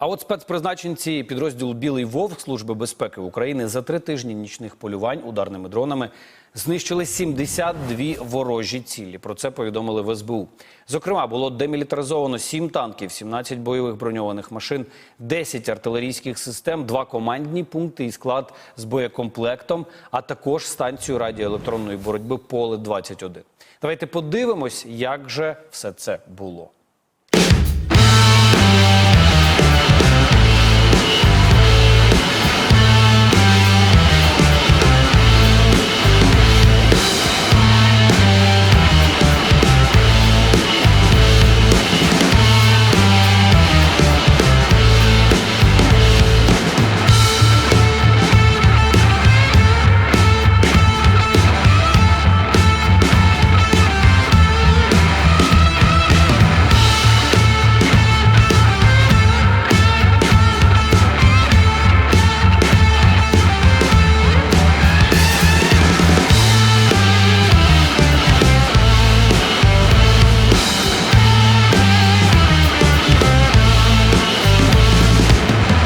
А от спецпризначенці підрозділу Білий Вовк Служби безпеки України за три тижні нічних полювань ударними дронами знищили 72 ворожі цілі. Про це повідомили в СБУ. Зокрема, було демілітаризовано 7 танків, 17 бойових броньованих машин, 10 артилерійських систем, 2 командні пункти і склад з боєкомплектом, а також станцію радіоелектронної боротьби Поле 21 Давайте подивимось, як же все це було.